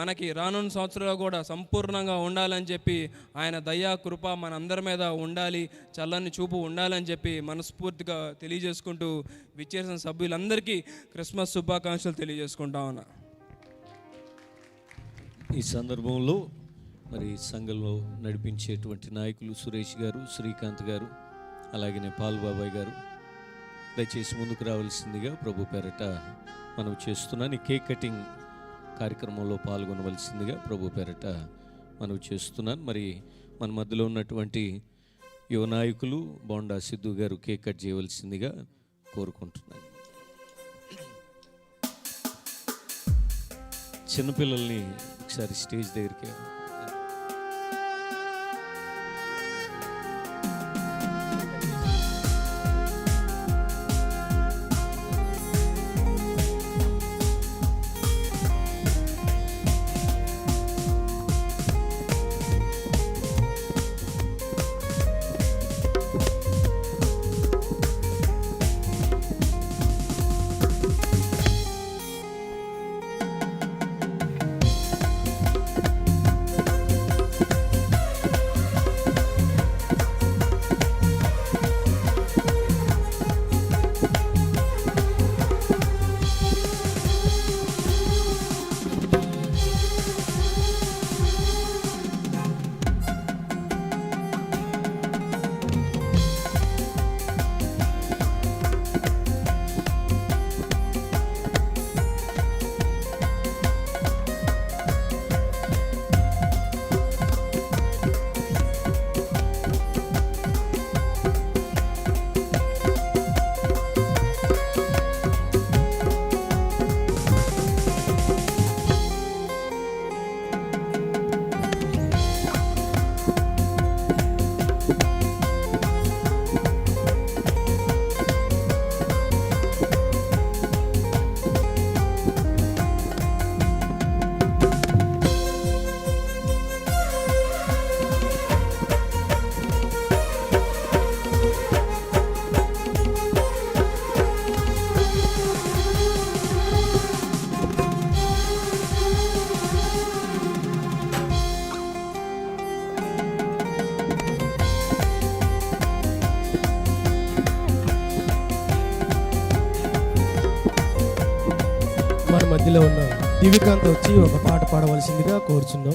మనకి రానున్న సంవత్సరాలు కూడా సంపూర్ణంగా ఉండాలని చెప్పి ఆయన దయా కృప మన అందరి మీద ఉండాలి చల్లని చూపు ఉండాలని చెప్పి మనస్ఫూర్తిగా తెలియజేసుకుంటూ విచ్చేసిన సభ్యులందరికీ క్రిస్మస్ శుభాకాంక్షలు తెలియజేసుకుంటా ఉన్నా. ఈ సందర్భంలో మరి సంఘంలో నడిపించేటువంటి నాయకులు సురేష్ గారు శ్రీకాంత్ గారు అలాగనే పాల్ బాబాయ్ గారు దయచేసి ముందుకు రావాల్సిందిగా ప్రభు పేరట మనం చేస్తున్నాను ఈ కేక్ కటింగ్ కార్యక్రమంలో పాల్గొనవలసిందిగా ప్రభు పేరట మనం చేస్తున్నాను. మరి మన మధ్యలో ఉన్నటువంటి యువ నాయకులు బోండా సిద్ధు గారు కేక్ కట్ చేయవలసిందిగా కోరుకుంటున్నాను. చిన్నపిల్లల్ని ఒకసారి స్టేజ్ దగ్గరికి దివికాంత్ వచ్చి ఒక పాట పాడవలసిందిగా కోరుచున్నాం.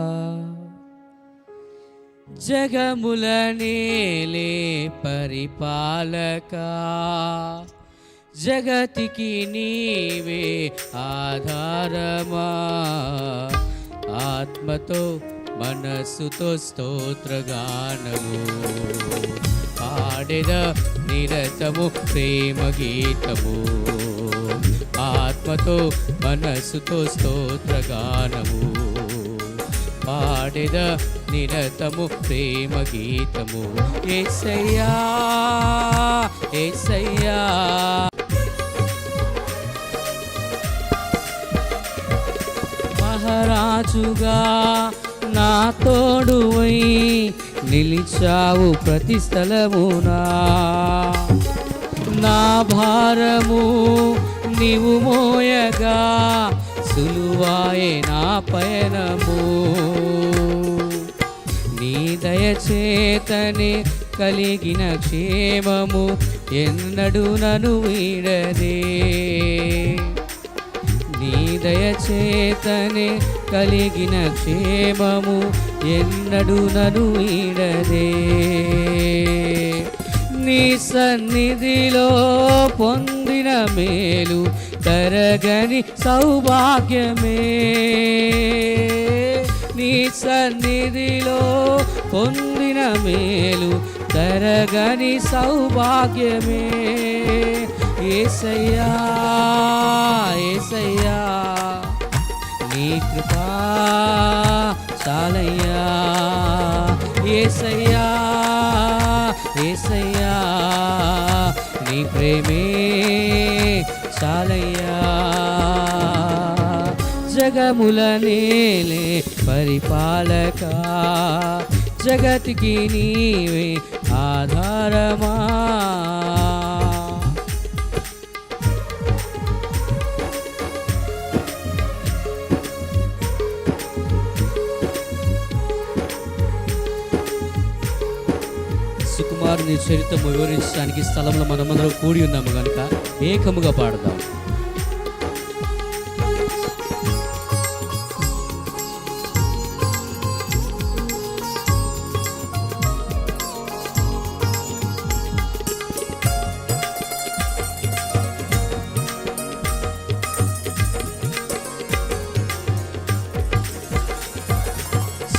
జగముల నేలే పరిపాలక. జగతికి నీవే ఆధారమా. ఆత్మతో మనస్సుతో స్తోత్రగానము. పాడెద నిరతము ప్రేమ గీతము ఆత్మతో మనస్సుతో స్తోత్రగానము. పాడెద నిరతము ప్రేమ గీతము. ఏసయ్యా ఏసయ్యా. మహారాజుగా నా తోడువై నిలిచావు ప్రతి స్థలమునా. నా భారము నీవు మోయగా సులువాయే నా పయనము. దయచేతనే కలిగిన క్షేమము ఎన్నడూ నను వీడదే. నీ దయచేతనే కలిగిన క్షేమము ఎన్నడూ నను వీడదే. నీ సన్నిధిలో పొందిన మేలు తరగని సౌభాగ్యమే. నీ సన్నిధిలో పొందిన మేలు తరగని సౌభాగ్యమే. ఏసయ్యా ఏసయ్యా నీ కృపా చాలయ్యా. ఏసయ్యా ఏసయ్యా నీ ప్రేమే చాలయ్యా. జగముల నేలే పరిపాలక. జగతికి నీవే ఆధారమా. సుకుమారుని చరిత్రము వివరించడానికి స్థలంలో మనమందరం కూడి ఉన్నాము కనుక ఏకముగా పాడదాం.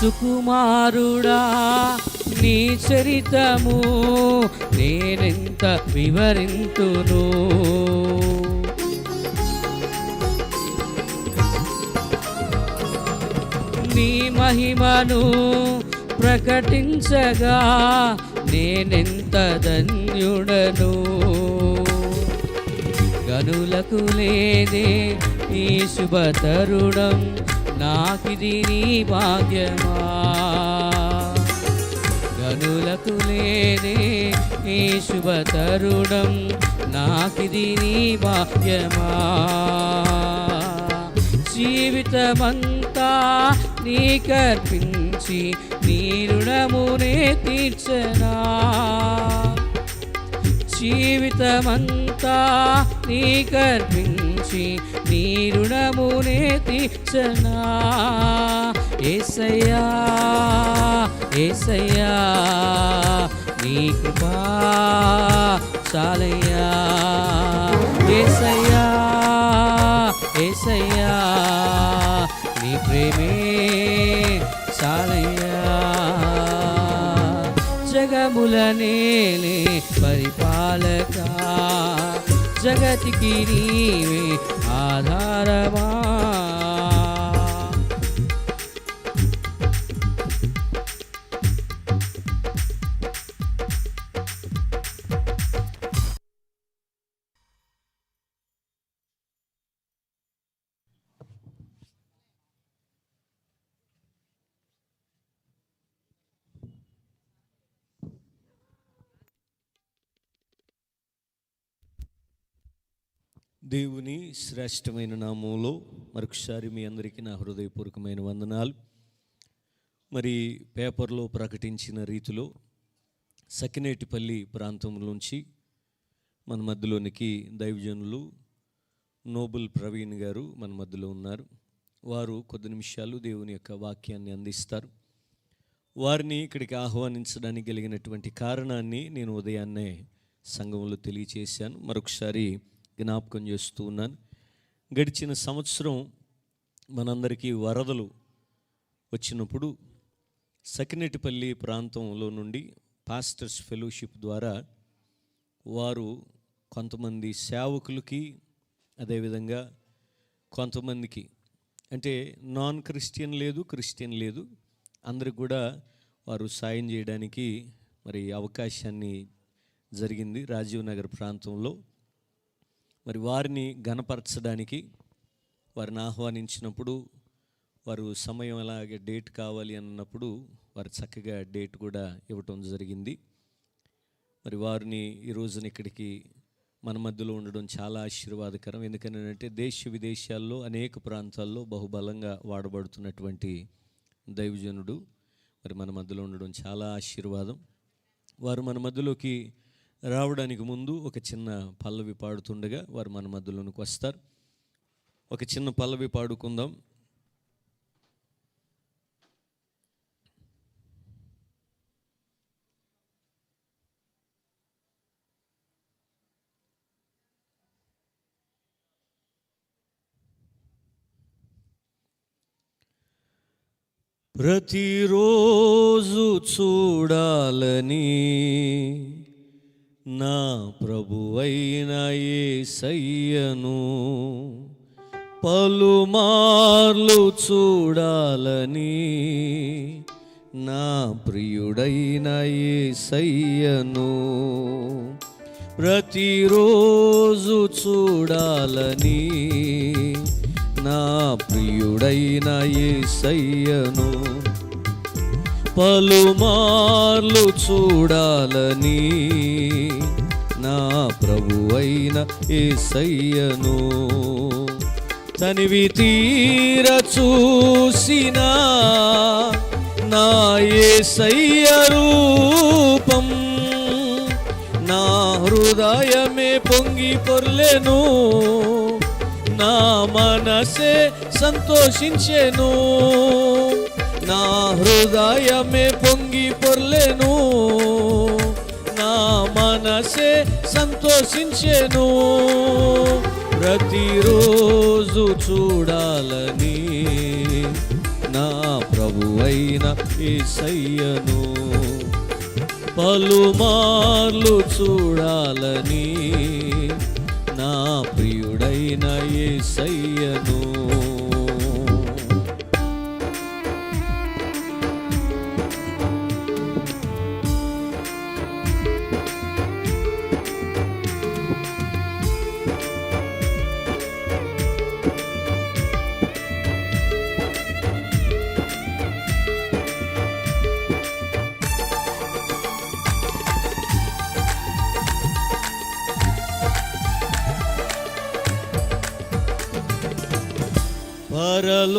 సుకుమారుడా నీ చరితము నేనెంత వివరింతును? నీ మహిమను ప్రకటించగా నేనెంత ధన్యుడను? గనులకు లేదే ఈ శుభతరుణం. నాకిది నీ భాగ్యమా? గనులకు లేదే ఈ శుభ తరుణం నాకిది నీ భాగ్యమా? జీవితమంతా నీకర్పించి నీ రుణమునే తీర్చనా? జీవితమంతా నీకర్పించి నీ రుణమునే తీర్చనా ఏసయ్యా ఏసయ్యా నీ కృపా చాలయ్యా. ఏసయ్యా ఏసయ్యా నీ ప్రేమే చాలయ్యా. జగములనే పరిపాలకా జగతికి నీవే ఆధారమా? దేవుని శ్రేష్టమైన నామంలో మరొకసారి మీ అందరికీ నా హృదయపూర్వకమైన వందనాలు. మరి పేపర్లో ప్రకటించిన రీతిలో సకినేటిపల్లి ప్రాంతం నుంచి మన మధ్యలోనికి దైవజనులు నోబుల్ ప్రవీణ్ గారు మన మధ్యలో ఉన్నారు. వారు కొద్ది నిమిషాలు దేవుని యొక్క వాక్యాన్ని అందిస్తారు. వారిని ఇక్కడికి ఆహ్వానించడానికి కలిగినటువంటి కారణాన్ని నేను ఉదయాన్నే సంఘంలో తెలియచేశాను. మరొకసారి జ్ఞాపకం చేస్తూ ఉన్నాను. గడిచిన సంవత్సరం మనందరికీ వరదలు వచ్చినప్పుడు సకినేటిపల్లి ప్రాంతంలో నుండి పాస్టర్స్ ఫెలోషిప్ ద్వారా వారు కొంతమంది సేవకులకి అదేవిధంగా కొంతమందికి అంటే నాన్ క్రిస్టియన్ లేదు క్రిస్టియన్ లేదు అందరికి కూడా వారు సాయం చేయడానికి మరి అవకాశాన్ని జరిగింది రాజీవ్ నగర్ ప్రాంతంలో. మరి వారిని గనపరచడానికి వారిని ఆహ్వానించినప్పుడు వారు సమయం అలాగే డేట్ కావాలి అన్నప్పుడు వారు చక్కగా డేట్ కూడా ఇవ్వటం జరిగింది. మరి వారిని ఈ రోజున ఇక్కడికి మన మధ్యలో ఉండడం చాలా ఆశీర్వాదకరం. ఎందుకంటే దేశ విదేశాల్లో అనేక ప్రాంతాల్లో బహుబలంగా వాడబడుతున్నటువంటి దైవజనుడు మరి మన మధ్యలో ఉండడం చాలా ఆశీర్వాదం. వారు మన మధ్యలోకి రావడానికి ముందు ఒక చిన్న పల్లవి పాడుతుండగా వారు మన మధ్యలోనికి వస్తారు. ఒక చిన్న పల్లవి పాడుకుందాం. ప్రతిరోజు చూడాలని నా ప్రభువైన సయ్యను పలుమార్లు చూడాలని నా ప్రియుడైన యేసయ్యను ప్రతిరోజు చూడాలని నా ప్రియుడైన సయ్యను పలుమార్లు చూడాలని నా ప్రభు అయిన ఏసయ్యను తనివి తీర చూసినా నా ఏసయ్య రూపం నా హృదయమే పొంగి పొర్లెను నా మనసే సంతోషించెను. నా హృదయమే పొంగి పొర్లేను నా మనసే సంతోషించేను. ప్రతిరోజు చూడాలని నా ప్రభువైన యేసయ్యను పలుమార్లు చూడాలని నా ప్రియుడైన సయ్యను పరలోకమందున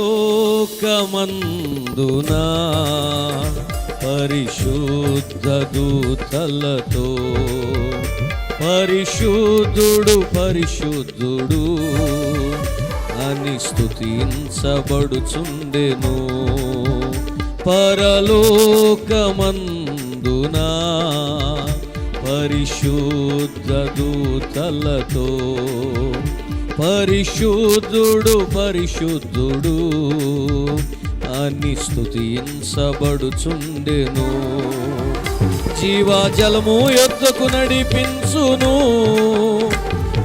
పరిశుద్ధ దూతలతో పరిశుద్ధుడు పరిశుద్ధుడు అని స్థుతించబడుచుండెను పరలోకమందున పరిశుద్ధ దూతలతో పరిశుద్ధుడు పరిశుద్ధుడు అని స్థుతించబడుచుండెను జీవాజలము ఎద్దకు నడిపించును.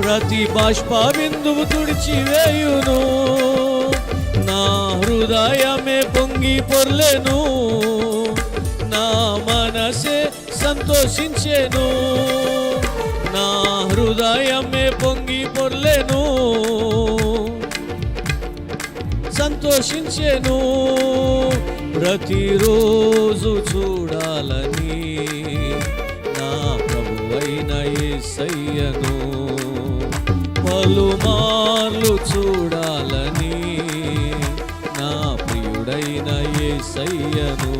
ప్రతి బాష్ప బిందువు తుడిచివేయును. నా హృదయమే పొంగి పొర్లెను. నా మనసే సంతోషించెను. హృదయమే పొంగి పొర్లెను సంతోషించెను ప్రతిరోజు చూడాలని నా ప్రభువైన సయ్యను పలుమార్లు చూడాలని నా ప్రియుడైన యేసయ్యను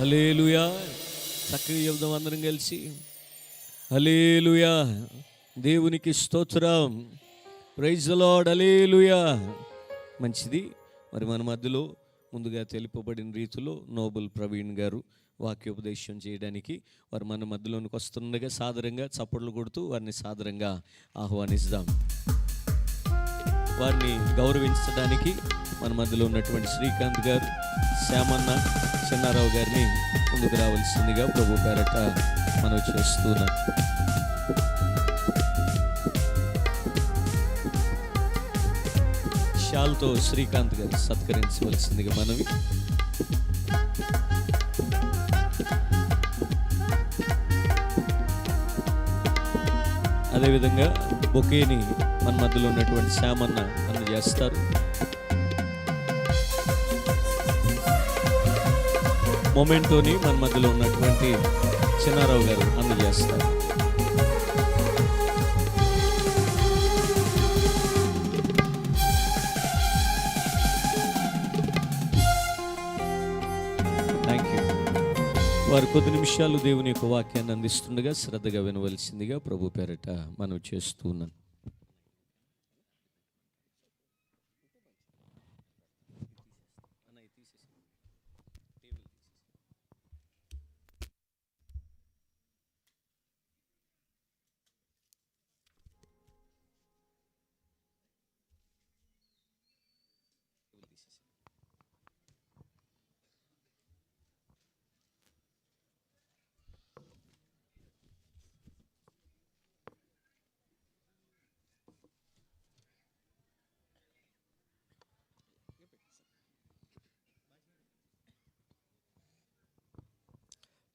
అలేలుయా చక్కగా చెబుదాం అందరం కలిసి. అలీలుయా దేవునికి స్తోత్రం. ప్రైజ్ లాడ్ అలీలుయా మంచిది. మరి మన మధ్యలో ముందుగా తెలుపబడిన రీతిలో నోబుల్ ప్రవీణ్ గారు వాక్యోపదేశం చేయడానికి వారు మన మధ్యలోనికి వస్తుండగా సాదరంగా చప్పట్లు కొడుతూ వారిని సాదరంగా ఆహ్వానిస్తాం. వారిని గౌరవించడానికి మన మధ్యలో ఉన్నటువంటి శ్రీకాంత్ గారు శ్యామన్న చిన్నారావు గారిని ముందుకు రావాల్సిందిగా ప్రభు పేరట మనం చేస్తున్నాం షాల్తో శ్రీకాంత్ గారు సత్కరించవలసిందిగా మనవి. అదేవిధంగా బొకేని మన మధ్యలో ఉన్నటువంటి శ్యామన్న అందజేస్తారు మొమెంటోని మన మధ్యలో ఉన్నటువంటి చిన్నారావు గారు అందజేస్తారు. థ్యాంక్ యూ వారు కొద్ది నిమిషాలు దేవుని యొక్క వాక్యాన్ని అందిస్తుండగా శ్రద్ధగా వినవలసిందిగా ప్రభు పేరట మనం చేస్తూ ఉన్నాను.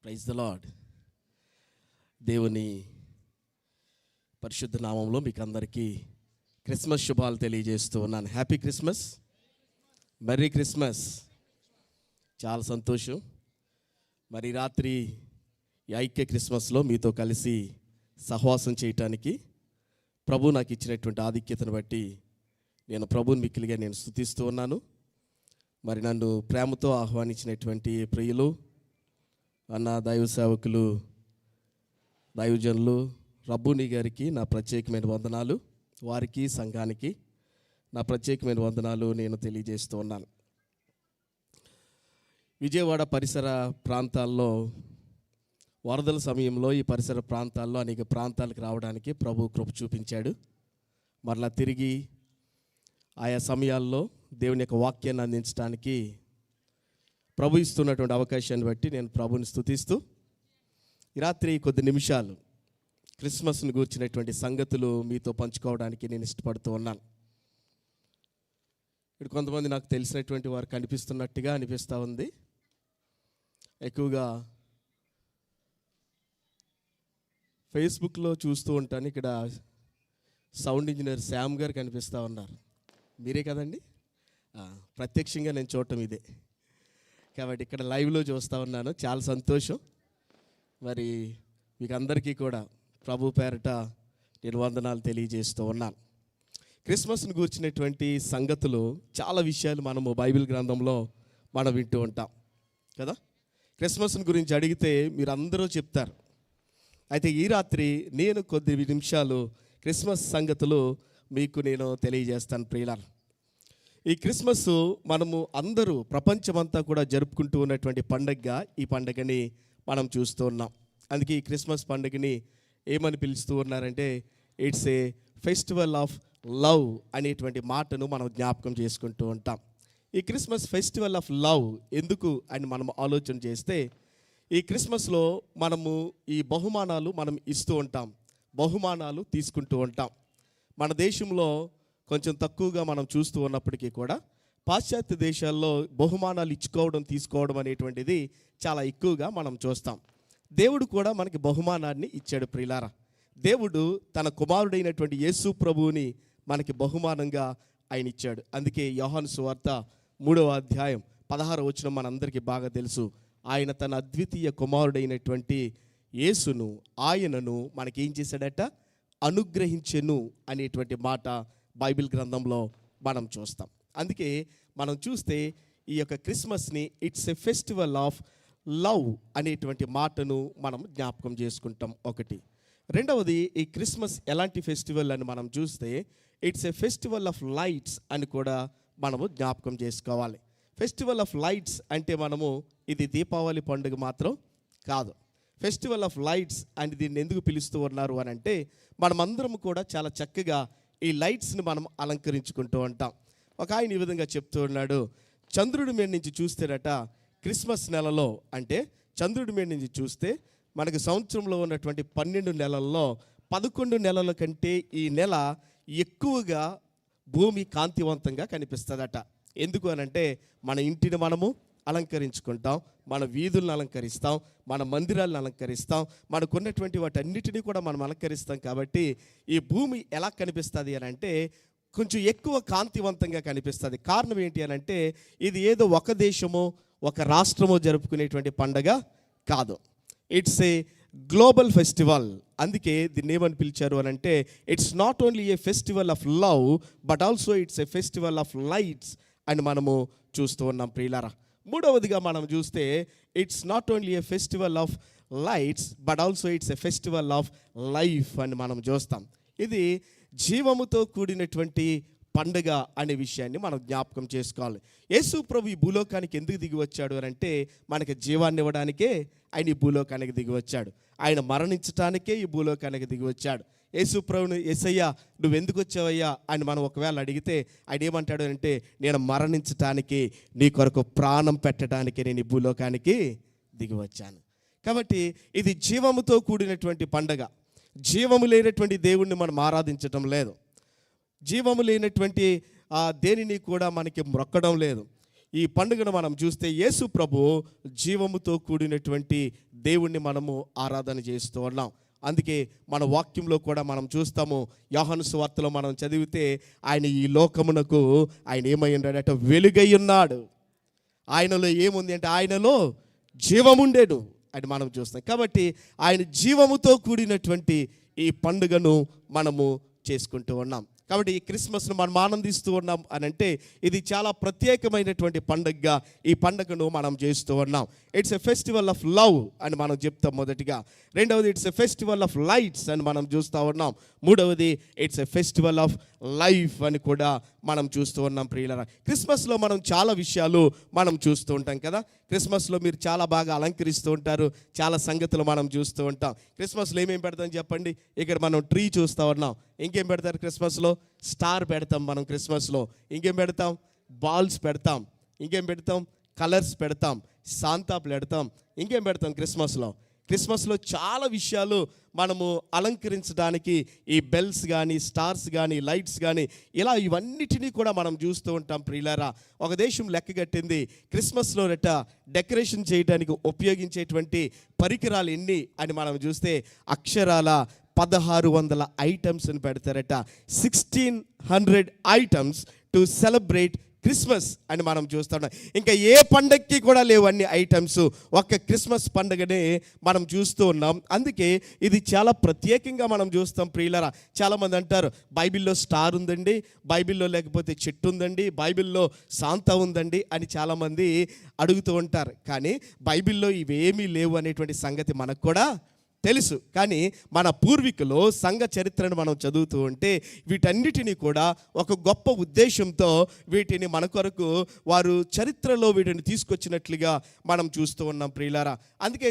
ప్రైజ్ ద లాడ్ దేవుని పరిశుద్ధ నామంలో మీకు అందరికీ క్రిస్మస్ శుభాలు తెలియజేస్తూ ఉన్నాను. హ్యాపీ క్రిస్మస్ మెర్రీ క్రిస్మస్ చాలా సంతోషం. మరి రాత్రి ఐక్య క్రిస్మస్లో మీతో కలిసి సహవాసం చేయటానికి ప్రభు నాకు ఇచ్చినటువంటి ఆధిక్యతను బట్టి నేను ప్రభుని మిక్కిలిగా నేను స్థుతిస్తూ ఉన్నాను. మరి నన్ను ప్రేమతో ఆహ్వానించినటువంటి ప్రియులు అన్న దైవ సేవకులు దైవజనులు రబ్బుని గారికి నా ప్రత్యేకమైన వందనాలు వారికి సంఘానికి నా ప్రత్యేకమైన వందనాలు నేను తెలియజేస్తూ ఉన్నాను. విజయవాడ పరిసర ప్రాంతాల్లో వరదల సమయంలో ఈ పరిసర ప్రాంతాల్లో అనేక ప్రాంతాలకు రావడానికి ప్రభు కృప చూపించాడు. మరలా తిరిగి ఆయా సమయాల్లో దేవుని యొక్క వాక్యాన్ని అందించడానికి ప్రభు ఇస్తున్నటువంటి అవకాశాన్ని బట్టి నేను ప్రభుని స్థుతిస్తూ ఈ రాత్రి కొద్ది నిమిషాలు క్రిస్మస్ని గూర్చినటువంటి సంగతులు మీతో పంచుకోవడానికి నేను ఇష్టపడుతూ ఉన్నాను. ఇక్కడ కొంతమంది నాకు తెలిసినటువంటి వారు కనిపిస్తున్నట్టుగా అనిపిస్తూ ఉంది. ఎక్కువగా ఫేస్బుక్లో చూస్తూ ఉంటాను. ఇక్కడ సౌండ్ ఇంజనీర్ శ్యామ్ గారు కనిపిస్తూ ఉన్నారు. మీరే కదండి? ప్రత్యక్షంగా నేను చూడటం ఇదే. కాబట్టి ఇక్కడ లైవ్లో చూస్తూ ఉన్నాను. చాలా సంతోషం. మరి మీకు అందరికీ కూడా ప్రభు పేరట నేను వందనాలు తెలియజేస్తూ ఉన్నాను. క్రిస్మస్ను గూర్చినటువంటి సంగతులు చాలా విషయాలు మనము బైబిల్ గ్రంథంలో మనం వింటూ ఉంటాం. కదా? క్రిస్మస్ని గురించి అడిగితే మీరు అందరూ చెప్తారు. అయితే ఈ రాత్రి నేను కొద్ది నిమిషాలు క్రిస్మస్ సంగతులు మీకు నేను తెలియజేస్తాను ప్రియులారు. ఈ క్రిస్మస్ మనము అందరూ ప్రపంచమంతా కూడా జరుపుకుంటూ ఉన్నటువంటి పండగగా ఈ పండగని మనం చూస్తూ ఉన్నాం. అందుకే ఈ క్రిస్మస్ పండుగని ఏమని పిలుస్తూ ఉన్నారంటే it's a festival of love అనేటువంటి మాటను మనం జ్ఞాపకం చేసుకుంటూ ఉంటాం. ఈ క్రిస్మస్ ఫెస్టివల్ ఆఫ్ లవ్ ఎందుకు అని మనం ఆలోచన చేస్తే ఈ క్రిస్మస్లో మనము ఈ బహుమానాలు మనం ఇస్తూ ఉంటాం. బహుమానాలు తీసుకుంటూ ఉంటాం. మన దేశంలో కొంచెం తక్కువగా మనం చూస్తూ ఉన్నప్పటికీ కూడా పాశ్చాత్య దేశాల్లో బహుమానాలు ఇచ్చుకోవడం తీసుకోవడం అనేటువంటిది చాలా ఎక్కువగా మనం చూస్తాం. దేవుడు కూడా మనకి బహుమానాన్ని ఇచ్చాడు ప్రిలారా. దేవుడు తన కుమారుడైనటువంటి యేసు ప్రభువుని మనకి బహుమానంగా ఆయన ఇచ్చాడు. అందుకే యోహాను సువార్త మూడవ అధ్యాయం పదహారు వచ్చిన మనందరికీ బాగా తెలుసు. ఆయన తన అద్వితీయ కుమారుడైనటువంటి యేసును ఆయనను మనకేం చేశాడట? అనుగ్రహించెను అనేటువంటి మాట బైబిల్ గ్రంథంలో మనం చూస్తాం. అందుకే మనం చూస్తే ఈ యొక్క క్రిస్మస్ని it's a festival of love అనేటువంటి మాటను మనం జ్ఞాపకం చేసుకుంటాం ఒకటి. రెండవది ఈ క్రిస్మస్ ఎలాంటి ఫెస్టివల్ అని మనం చూస్తే it's a festival of lights అని కూడా మనము జ్ఞాపకం చేసుకోవాలి. ఫెస్టివల్ ఆఫ్ లైట్స్ అంటే మనము ఇది దీపావళి పండుగ మాత్రం కాదు. ఫెస్టివల్ ఆఫ్ లైట్స్ అని దీన్ని ఎందుకు పిలుస్తూ ఉన్నారు అని అంటే మనమందరం కూడా చాలా చక్కగా ఈ లైట్స్ని మనం అలంకరించుకుంటూ ఉంటాం. ఒక ఆయన ఈ విధంగా చెప్తూ ఉన్నాడు చంద్రుడి మీద నుంచి చూస్తేనట క్రిస్మస్ నెలలో అంటే చంద్రుడి మీద నుంచి చూస్తే మనకు సంవత్సరంలో ఉన్నటువంటి పన్నెండు నెలల్లో పదకొండు నెలల కంటే ఈ నెల ఎక్కువగా భూమి కాంతివంతంగా కనిపిస్తుందట. ఎందుకు అనంటే మన ఇంటిని మనము అలంకరించుకుంటాం మన వీధులను అలంకరిస్తాం మన మందిరాలను అలంకరిస్తాం మనకున్నటువంటి వాటన్నిటినీ కూడా మనం అలంకరిస్తాం కాబట్టి ఈ భూమి ఎలా కనిపిస్తుంది అని అంటే కొంచెం ఎక్కువ కాంతివంతంగా కనిపిస్తుంది. కారణం ఏంటి అని అంటే ఇది ఏదో ఒక దేశమో ఒక రాష్ట్రమో జరుపుకునేటువంటి పండగ కాదు. ఇట్స్ ఏ గ్లోబల్ ఫెస్టివల్ అందుకే దీన్ని ఏమని పిలిచారు అని అంటే it's not only a festival of love but also it's a festival of lights అని మనము చూస్తూ ఉన్నాం ప్రియులారా. మూడవదిగా మనం చూస్తే it's not only a festival of lights but also it's a festival of life అని మనం చూస్తాం. ఇది జీవముతో కూడినటువంటి పండుగ అనే విషయాన్ని మనం జ్ఞాపకం చేసుకోవాలి. యేసు ప్రభు ఈ భూలోకానికి ఎందుకు దిగి వచ్చాడు అని అంటే మనకి జీవాన్ని ఇవ్వడానికే ఆయన ఈ భూలోకానికి దిగి వచ్చాడు. ఆయన మరణించటానికే ఈ భూలోకానికి దిగి వచ్చాడు. యేసు ప్రభుని ఎసయ్యా నువ్వు ఎందుకు వచ్చావయ్యా అని మనం ఒకవేళ అడిగితే ఆయన ఏమంటాడు అంటే నేను మరణించటానికి నీ కొరకు ప్రాణం పెట్టడానికి నేను ఈ భూలోకానికి దిగి వచ్చాను కాబట్టి ఇది జీవముతో కూడినటువంటి పండగ. జీవము లేనటువంటి దేవుణ్ణి మనం ఆరాధించటం లేదు. జీవము లేనటువంటి ఆ దేనిని కూడా మనకి మొక్కడం లేదు. ఈ పండుగను మనం చూస్తే యేసు ప్రభు జీవముతో కూడినటువంటి దేవుణ్ణి మనము ఆరాధన చేస్తూ ఉన్నాం. అందుకే మన వాక్యంలో కూడా మనం చూస్తాము యోహను సువార్తలో మనం చదివితే ఆయన ఈ లోకమునకు ఆయన ఏమై ఉన్నాడట? వెలుగై ఉన్నాడు. ఆయనలో ఏముంది అంటే ఆయనలో జీవముండేడు అని మనం చూస్తాం. కాబట్టి ఆయన జీవముతో కూడినటువంటి ఈ పండుగను మనము చేసుకుంటూ ఉన్నాం. కాబట్టి ఈ క్రిస్మస్ను మనం ఆనందిస్తూ ఉన్నాం అని అంటే ఇది చాలా ప్రత్యేకమైనటువంటి పండుగగా ఈ పండుగను మనం చేస్తూ ఉన్నాం. It's a festival of love అని మనం చెప్తాం మొదటిగా. రెండవది it's a festival of lights అని మనం చూస్తూ ఉన్నాం. మూడవది it's a festival of life అని కూడా మనం చూస్తూ ఉన్నాం ప్రియులరా. క్రిస్మస్లో మనం చాలా విషయాలు మనం చూస్తూ ఉంటాం కదా. క్రిస్మస్లో మీరు చాలా బాగా అలంకరిస్తూ ఉంటారు. చాలా సంగతులు మనం చూస్తూ ఉంటాం. క్రిస్మస్లో ఏమేం పెడతాం చెప్పండి? ఇక్కడ మనం ట్రీ చూస్తూ ఉన్నాం. ఇంకేం పెడతారు క్రిస్మస్లో? స్టార్ పెడతాం మనం క్రిస్మస్లో. ఇంకేం పెడతాం? బాల్స్ పెడతాం. ఇంకేం పెడతాం? కలర్స్ పెడతాం. సాంతాపులు పెడతాం. ఇంకేం పెడతాం క్రిస్మస్లో? క్రిస్మస్లో చాలా విషయాలు మనము అలంకరించడానికి ఈ బెల్స్ కానీ స్టార్స్ కానీ లైట్స్ కానీ ఇలా ఇవన్నిటినీ కూడా మనం చూస్తూ ఉంటాం ప్రియులారా. ఒక దేశం లెక్కగట్టింది క్రిస్మస్లో రెట డెకరేషన్ చేయడానికి ఉపయోగించేటువంటి పరికరాలు ఎన్ని అని మనం చూస్తే అక్షరాల పదహారు వందల ఐటమ్స్ని పెడతారట. Sixteen hundred items to celebrate Christmas అని మనం చూస్తున్నాం ఇంకా ఏ పండగకి కూడా లేవు అన్ని ఐటమ్స్. ఒక్క క్రిస్మస్ పండుగనే మనం చూస్తూ ఉన్నాం. అందుకే ఇది చాలా ప్రత్యేకంగా మనం చూస్తాం ప్రియులరా. చాలామంది అంటారు బైబిల్లో స్టార్ ఉందండి బైబిల్లో లేకపోతే చెట్టు ఉందండి బైబిల్లో శాంత ఉందండి అని చాలామంది అడుగుతూ ఉంటారు. కానీ బైబిల్లో ఇవేమీ లేవు అనేటువంటి సంగతి మనకు కూడా తెలుసు. కానీ మన పూర్వీకులు సంఘ చరిత్రను మనం చదువుతూ ఉంటే వీటన్నిటినీ కూడా ఒక గొప్ప ఉద్దేశంతో వీటిని మన కొరకు వారు చరిత్రలో వీటిని తీసుకొచ్చినట్లుగా మనం చూస్తూ ఉన్నాం ప్రియులారా. అందుకే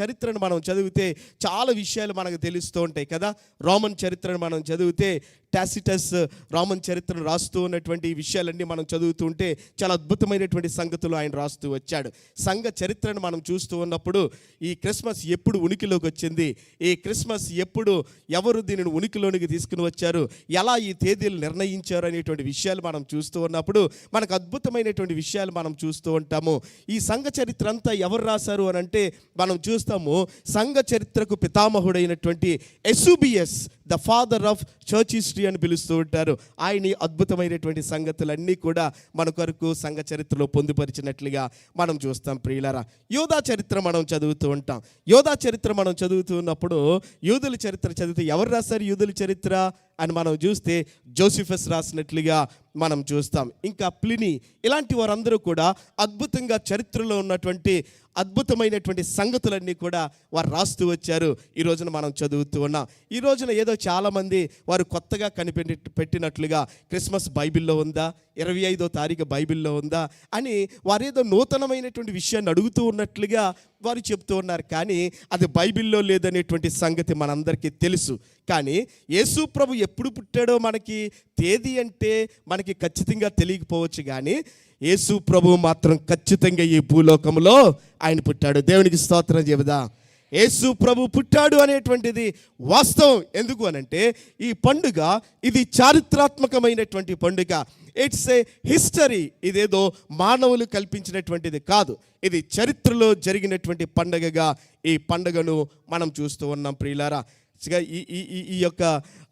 చరిత్రను మనం చదివితే చాలా విషయాలు మనకు తెలుస్తూ ఉంటాయి కదా. రోమన్ చరిత్రను మనం చదివితే టాసిటస్ రామన్ uh, చరిత్రను రాస్తూ ఉన్నటువంటి ఈ విషయాలన్నీ మనం చదువుతూ ఉంటే చాలా అద్భుతమైనటువంటి సంగతులు ఆయన రాస్తూ వచ్చాడు. సంఘ చరిత్రను మనం చూస్తూ ఉన్నప్పుడు ఈ క్రిస్మస్ ఎప్పుడు ఉనికిలోకి వచ్చింది? ఈ క్రిస్మస్ ఎప్పుడు ఎవరు దీనిని ఉనికిలోనికి తీసుకుని వచ్చారు? ఎలా ఈ తేదీలు నిర్ణయించారు అనేటువంటి విషయాలు మనం చూస్తూ ఉన్నప్పుడు మనకు అద్భుతమైనటువంటి విషయాలు మనం చూస్తూ ఉంటాము. ఈ సంఘ చరిత్ర అంతా ఎవరు రాశారు అని అంటే మనం చూస్తాము సంఘ చరిత్రకు పితామహుడైనటువంటి Eusebius the father of church history అని పిలుస్తూ ఉంటారు. ఆయన అద్భుతమైనటువంటి సంగతులన్నీ కూడా మన కొరకు సంఘ చరిత్రలో పొందుపరిచినట్లుగా మనం చూస్తాం ప్రియులరా. యోధా చరిత్ర మనం చదువుతూ ఉంటాం. యోధా చరిత్ర మనం చదువుతున్నప్పుడు యూదుల చరిత్ర చదివితే ఎవరు రాశారు యూదుల చరిత్ర? అని మనం చూస్తే జోసిఫస్ రాసినట్లుగా మనం చూస్తాం. ఇంకా ప్లిని ఇలాంటి వారందరూ కూడా అద్భుతంగా చరిత్రలో ఉన్నటువంటి అద్భుతమైనటువంటి సంగతులన్నీ కూడా వారు రాస్తూ వచ్చారు. ఈ రోజున మనం చదువుతూ ఉన్నాం. ఈ రోజున ఏదో చాలామంది వారు కొత్తగా కనిపెట్టి పెట్టినట్లుగా క్రిస్మస్ బైబిల్లో ఉందా? ఇరవై ఐదో తారీఖు బైబిల్లో ఉందా అని వారేదో నూతనమైనటువంటి విషయాన్ని అడుగుతూ ఉన్నట్లుగా వారు చెప్తూ ఉన్నారు. కానీ అది బైబిల్లో లేదనేటువంటి సంగతి మనందరికీ తెలుసు. కానీ యేసు ప్రభు ఎప్పుడు పుట్టాడో మనకి తేదీ అంటే మనకి ఖచ్చితంగా తెలియకపోవచ్చు కానీ యేసు ప్రభు మాత్రం ఖచ్చితంగా ఈ భూలోకంలో ఆయన పుట్టాడు. దేవునికి స్తోత్రం చెబుదా. యేసు ప్రభు పుట్టాడు అనేటువంటిది వాస్తవం. ఎందుకు అనంటే ఈ పండుగ ఇది చారిత్రాత్మకమైనటువంటి పండుగ. ఇట్స్ ఏ హిస్టరీ ఇదేదో మానవులు కల్పించినటువంటిది కాదు. ఇది చరిత్రలో జరిగినటువంటి పండగగా ఈ పండగను మనం చూస్తూ ఉన్నాం ప్రియులారా. ఈ ఈ ఈ- ఈ యొక్క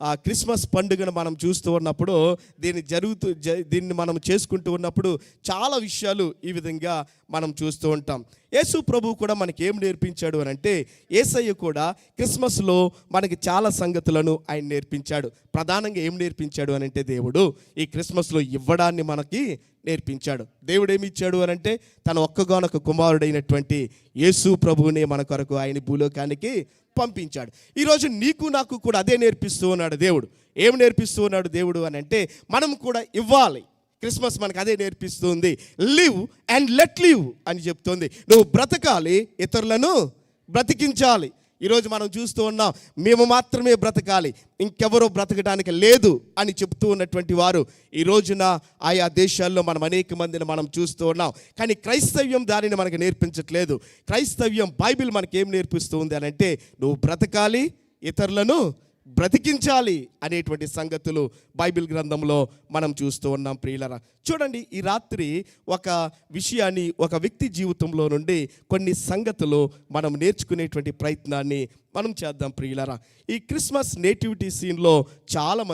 క్రిస్మస్ పండుగను మనం చూస్తూ ఉన్నప్పుడు దీన్ని జరుగుతూ జ- దీన్ని మనం చేసుకుంటూ ఉన్నప్పుడు చాలా విషయాలు ఈ విధంగా మనం చూస్తూ ఉంటాం. యేసు ప్రభు కూడా మనకి ఏం నేర్పించాడు అని అంటే ఏసయ్య కూడా క్రిస్మస్లో మనకి చాలా సంగతులను ఆయన నేర్పించాడు. ప్రధానంగా ఏం నేర్పించాడు అని అంటే దేవుడు ఈ క్రిస్మస్లో ఇవ్వడాన్ని మనకి నేర్పించాడు. దేవుడు ఏమి ఇచ్చాడు అని అంటే తన ఒక్కగానొక కుమారుడైనటువంటి యేసు ప్రభువునే మన కొరకు ఆయన భూలోకానికి పంపించాడు. ఈరోజు నీకు నాకు కూడా అదే నేర్పిస్తూ ఉన్నాడు దేవుడు. ఏం నేర్పిస్తూ ఉన్నాడు దేవుడు అని అంటే మనం కూడా ఇవ్వాలి. క్రిస్మస్ మనకు అదే నేర్పిస్తుంది. లివ్ అండ్ లెట్ లివ్ అని చెప్తుంది. నువ్వు బ్రతకాలి ఇతరులను బ్రతికించాలి. ఈరోజు మనం చూస్తూ ఉన్నాం మేము మాత్రమే బ్రతకాలి ఇంకెవరో బ్రతకడానికి లేదు అని చెప్తూ ఉన్నటువంటి వారు ఈ రోజున ఆయా దేశాల్లో మనం అనేక మందిని మనం చూస్తూ ఉన్నాం. కానీ క్రైస్తవ్యం దానిని మనకు నేర్పించట్లేదు. క్రైస్తవ్యం బైబిల్ మనకేం ఏం నేర్పిస్తూ ఉంది అని అంటే నువ్వు బ్రతకాలి ఇతరులను బ్రతికించాలి అనేటువంటి సంగతులు బైబిల్ గ్రంథంలో మనం చూస్తూ ఉన్నాం ప్రియులరా. చూడండి ఈ రాత్రి ఒక విషయాన్ని ఒక వ్యక్తి జీవితంలో నుండి కొన్ని సంగతులు మనం నేర్చుకునేటువంటి ప్రయత్నాన్ని మనం చేద్దాం ప్రియులరా. ఈ క్రిస్మస్ నేటివిటీ సీన్లో చాలామంది